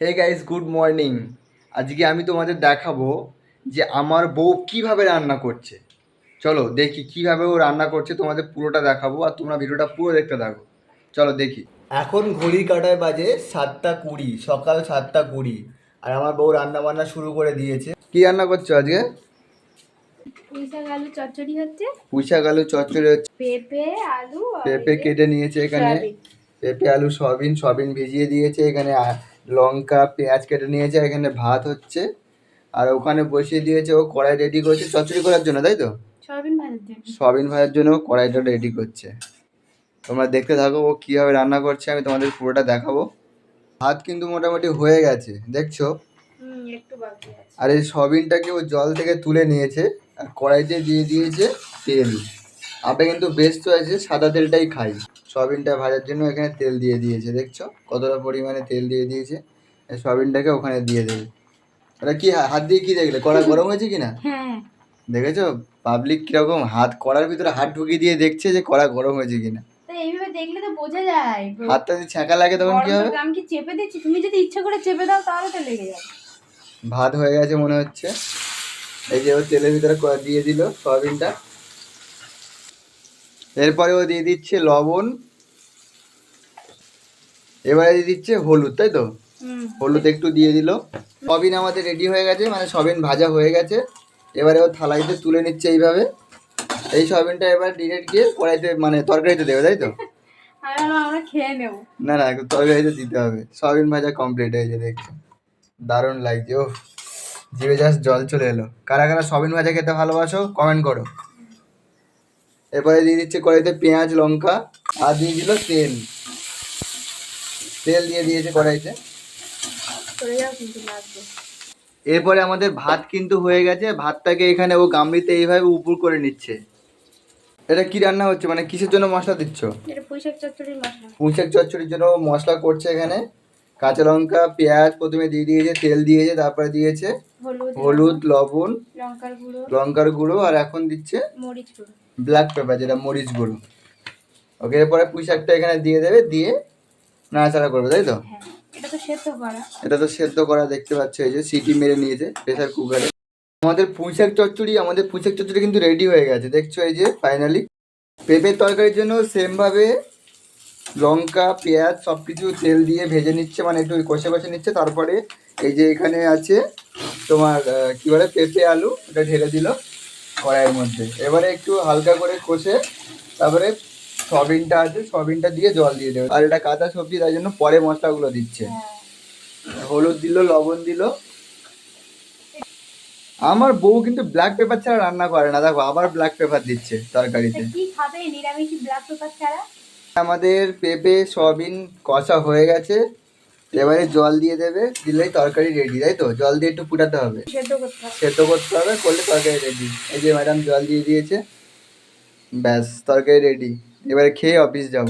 Hey guys good morning আজকে আমি তোমাদের দেখাবো যে আমার বউ কীভাবে রান্না করছে। চলো দেখি কীভাবে ও রান্না করছে তোমাদের পুরোটা দেখাবো আর তোমরা ভিডিওটা পুরো দেখতে থাকো। চলো দেখি। এখন ঘড়ি কাটায় বাজে সাতটা কুড়ি সকাল সাতটা কুড়ি আর আমার বউ রান্না বান্না শুরু করে দিয়েছে। কি রান্না করছ আজকে? পুঁইশাক আলু চচ্চড়ি হচ্ছে। পুঁইশাক আলু চচ্চড়ি হচ্ছে। পেঁপে আলু পেঁপে কেটে নিয়েছে এখানে। পেঁপে আলু সয়াবিন সয়াবিন ভিজিয়ে দিয়েছে এখানে লঙ্কা পেঁয়াজ কেটে নিয়েছে এখানে ভাত হচ্ছে। আর ওখানে বসিয়ে দিয়েছে ও কড়াই রেডি করছে চচ্চড়ি করার জন্য তাই তো? সয়াবিন ভাজার জন্য। কড়াইটা রেডি করছে। তোমরা দেখতে থাকো ও কীভাবে রান্না করছে আমি তোমাদের পুরোটা দেখাবো। ভাত কিন্তু মোটামুটি হয়ে গেছে দেখছ? আর এই সয়াবিনটাকে ও জল থেকে তুলে নিয়েছে আর কড়াইতে দিয়ে দিয়েছে তেল। আপে কিন্তু বেস্ট হয়েছে সাদা তেলটাই খাই। সয়াবিনটা ভাজার জন্য এখানে তেল দিয়ে দিয়েছে দেখছ? কতটা পরিমাণে তেল দিয়ে দিয়েছে? সয়াবিনটাকে ওখানে দিয়ে দেবে। ওটা কি হাত দিয়ে কি দেখলে? কড়া গরম হয়েছে কি না? হ্যাঁ। দেখেছ? পাবলিক কীরকম হাত কড়ার ভিতরে হাত ঢুকিয়ে দিয়ে দেখছে যে কড়া গরম হয়েছে কিনা তো এইভাবে দেখলে তো বোঝা যায়। হাতটা যদি লাগে তখন কি হবে? আমি কি চেপে দিচ্ছি? তুমি যদি ইচ্ছা করে চেপে দাও তাহলে তো লেগে যাবে। ভাত হয়ে গেছে মনে হচ্ছে। এই যে ও তেলের ভিতরে দিয়ে দিল সয়াবিনটা। এরপরে ও দিয়ে দিচ্ছে লবণ। এবারে দিয়ে দিচ্ছে হলুদ তাই তো? হলুদ একটু দিয়ে দিল। সবিন আমাদের রেডি হয়ে গেছে মানে সবিন ভাজা হয়ে গেছে। এবারে ও থালাইতে তুলে নিচ্ছে এইভাবে। এই সয়াবিনটা এবার ডিরেক্ট গিয়ে কড়াইতে মানে তরকারিতে দেবে তাই তো? আমরা খেয়ে নেব। না না তরকারিতে দিতে হবে। সয়াবিন ভাজা কমপ্লিট হয়েছে দেখছ? দারুণ লাগছে ও জিভে জাস্ট জল চলে এলো। কারা কারা সয়াবিন ভাজা খেতে ভালোবাসো কমেন্ট করো। এরপরে দিয়ে দিচ্ছে কড়াইতে পেঁয়াজ লঙ্কা আর দিয়ে দিল তেল। তেল দিয়ে দিয়েছে কড়াইতে। এরপরে আমাদের ভাত কিন্তু হয়ে গেছে। ভাতটাকে এখানে ও গামলিতে এইভাবে উপর করে নিচ্ছে। এটা কি রান্না হচ্ছে? মানে কিসের জন্য মশলা দিচ্ছ? পুঁইশাক চচ্চড়ির জন্য মশলা করছে এখানে। কাঁচা লঙ্কা পেঁয়াজ প্রথমে দিয়ে দিয়েছে তেল দিয়েছে তারপরে দিয়েছে হলুদ হলুদ লবণ লঙ্কার গুঁড়ো। আর এখন দিচ্ছে ব্ল্যাক পেপার যেটা মরিচ গুঁড়ো। ওকে এরপরে পুঁইশাকটা এখানে দিয়ে দেবে। দিয়ে নাড়াচাড়া করবে তাই তো? হ্যাঁ এটা তো সেদ্ধ করা। এটা তো সেদ্ধ করা দেখতে পাচ্ছ এই যে সিটি মেরে নিয়েছে প্রেসার কুকারে। আমাদের পুঁইশাক চচ্চড়ি আমাদের পুঁইশাক চচ্চড়ি কিন্তু রেডি হয়ে গেছে। দেখছ এই যে ফাইনালি পেঁপের তরকারির জন্য সেমভাবে লঙ্কা পেঁয়াজ সব কিছু তেল দিয়ে ভেজে নিচ্ছে মানে একটু কষে কষে নিচ্ছে। তারপরে এই যে এখানে আছে তোমার কি বলে পেঁপে আলু এটা ঢেলে দিল কড়াইয়ের মধ্যে। এবারে একটু হালকা করে কষে তারপরে সবিনটা আছে সবিনটা দিয়ে জল দিয়ে দেবে। আর এটা কাঁচা সবজি তাই জন্য পরে মশলাগুলো দিচ্ছে। হ্যাঁ। হলুদ দিল লবণ দিল। আমার বউ কিন্তু ব্ল্যাক পেপার ছাড়া রান্না করে না। দেখো আবার ব্ল্যাক পেপার দিচ্ছে তরকারিতে। কি খাবে নিরামিষ ব্ল্যাক পেপার ছাড়া? আমাদের পেঁপে সয়াবিন কষা হয়ে গেছে। এবারে জল দিয়ে দেবে দিলেই তরকারি রেডি তাই তো? জল দিয়ে একটু ফুটাতে হবে। সেদ্ধ করতে হবে। সেদ্ধ করতে হবে করলে তরকারি রেডি এই যে ম্যাডাম জল দিয়ে দিয়েছে ব্যাস তরকারি রেডি এবারে খেয়ে অফিস যাব।